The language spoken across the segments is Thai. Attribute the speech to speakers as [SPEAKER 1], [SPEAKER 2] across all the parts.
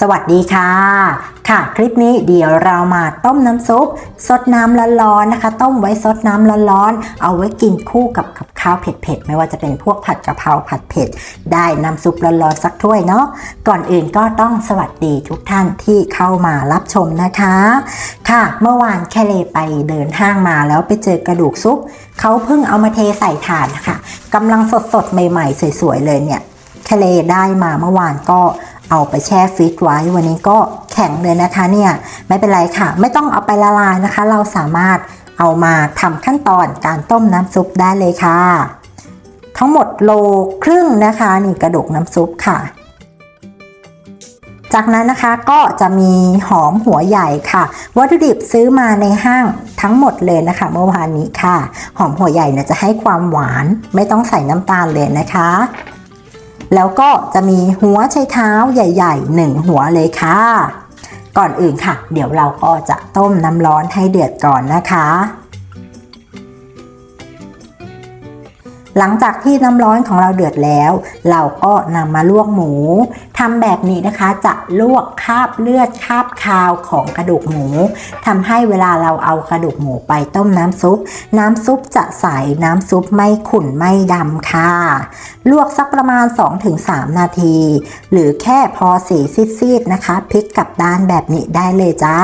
[SPEAKER 1] สวัสดีค่ะ ค่ะ คลิปนี้เดี๋ยวเรามาต้มน้ำซุปสดน้ำร้อนๆนะคะ ต้มไว้สดน้ำร้อนๆเอาไว้กินคู่กับกับข้าวเผ็ดๆไม่ว่าจะเป็นพวกผัดกะเพราผัดเผ็ด ได้น้ำซุปร้อนๆสักถ้วยเนาะก่อนอื่นก็ต้องสวัสดีทุกท่านที่เข้ามารับชมนะคะ ค่ะ เมื่อวานแคเลไปเดินห้างมาแล้วไปเจอกระดูกซุปเขาเพิ่งเอามาเทใส่ถาดค่ะกำลังสดๆใหม่ๆสวยๆเลยเนี่ยแคเลได้มาเมื่อวานก็ เอาไปแช่ฟรีซไว้ วันนี้ก็แข็งเลยนะคะเนี่ยไม่เป็นไรค่ะ ไม่ต้องเอาไปละลายนะคะ เราสามารถเอามาทำขั้นตอนการต้มน้ำซุปได้เลยค่ะ ทั้งหมดโลครึ่งนะคะนี่กระดูกน้ำซุปค่ะ จากนั้นนะคะก็จะมีหอมหัวใหญ่ค่ะ วัตถุดิบซื้อมาในห้างทั้งหมดเลยนะคะ เมื่อวานนี้ค่ะ หอมหัวใหญ่เนี่ยจะให้ความหวานไม่ต้องใส่น้ำตาลเลยนะคะ แล้วก็จะมีหัวไชเท้าใหญ่ๆหนึ่งหัวเลยค่ะ ก่อนอื่นค่ะ เดี๋ยวเราก็จะต้มน้ำร้อนให้เดือดก่อนนะคะ หลังจากที่น้ำร้อนของเราเดือดแล้ว เราก็นำมาลวกหมูทำแบบนี้นะคะจะลวกคราบเลือดคราบคาวของกระดูกหมูทำให้เวลาเราเอากระดูกหมูไปต้มน้ำซุป น้ำซุปจะใสน้ำซุปไม่ขุ่นไม่ดำค่ะ ลวกสักประมาณ 2-3 นาที หรือแค่พอสีซีดๆนะคะพลิกกลับด้านแบบนี้ได้เลยจ้า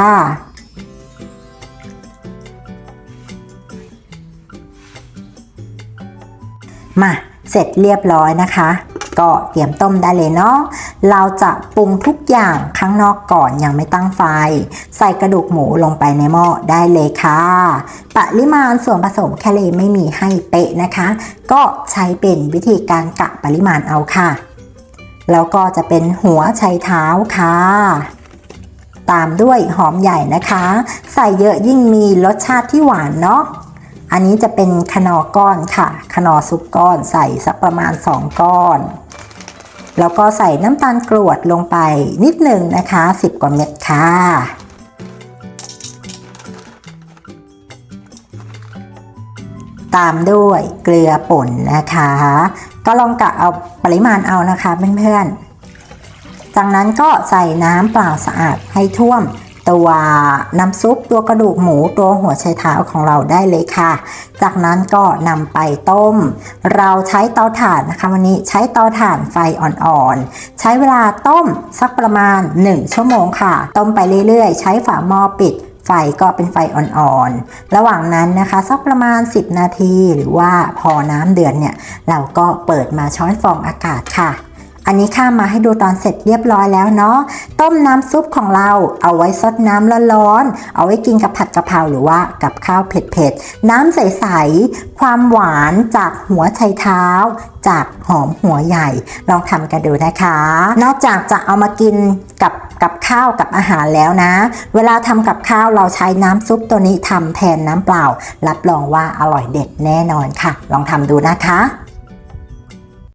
[SPEAKER 1] มาเสร็จเรียบร้อยนะคะ ก็เตรียมต้มได้เลยเนาะเราจะปรุงทุกอย่างข้างนอกก่อนยังไม่ตั้งไฟ ใส่กระดูกหมูลงไปในหม้อได้เลยค่ะ ปริมาณส่วนผสมแคลไม่มีให้เป๊ะนะคะ ก็ใช้เป็นวิธีการกะปริมาณเอาค่ะ แล้วก็จะเป็นหัวไชเท้าค่ะตามด้วยหอมใหญ่นะคะ ใส่เยอะยิ่งมีรสชาติที่หวานเนาะ อันนี้จะเป็นขนอก้อนค่ะ ขนอซุปก้อนใส่สักประมาณ 2 ก้อน แล้วก็ใส่น้ำตาลกรวดลงไปนิดหนึ่งนะคะ 10 กว่าเม็ดค่ะตามด้วยเกลือป่นนะคะ ก็ลองกะเอาปริมาณเอานะคะเพื่อนๆ จากนั้นก็ใส่น้ำเปล่าสะอาดให้ท่วม ตัวน้ำซุปตัวกระดูกหมูตัวหัวไชเท้าของเราได้เลยค่ะ จากนั้นก็นำไปต้ม เราใช้เตาถ่านนะคะ วันนี้ใช้เตาถ่านไฟอ่อนๆ ใช้เวลาต้มสักประมาณ 1 ชั่วโมงค่ะ ต้มไปเรื่อยๆ ใช้ฝาหม้อปิดไฟก็เป็นไฟอ่อนๆ ระหว่างนั้นนะคะสักประมาณ 10 นาที หรือว่าพอน้ำเดือดเนี่ย เราก็เปิดมาช้อนฟองอากาศค่ะ อันนี้ข้ามาให้ดูตอนเสร็จเรียบร้อยแล้วเนาะ ต้มน้ำซุปของเราเอาไว้ซดน้ำร้อนๆ เอาไว้กินกับผัดกะเพราหรือว่ากับข้าวเผ็ดๆ น้ำใสๆ ความหวานจากหัวไชเท้า จากหอมหัวใหญ่ ลองทำกันดูนะคะ นอกจากจะเอามากินกับกับข้าวกับอาหารแล้วนะ เวลาทำกับข้าวเราใช้น้ำซุปตัวนี้ทำแทนน้ำเปล่า รับรองว่าอร่อยเด็ดแน่นอนค่ะ ลองทำดูนะคะ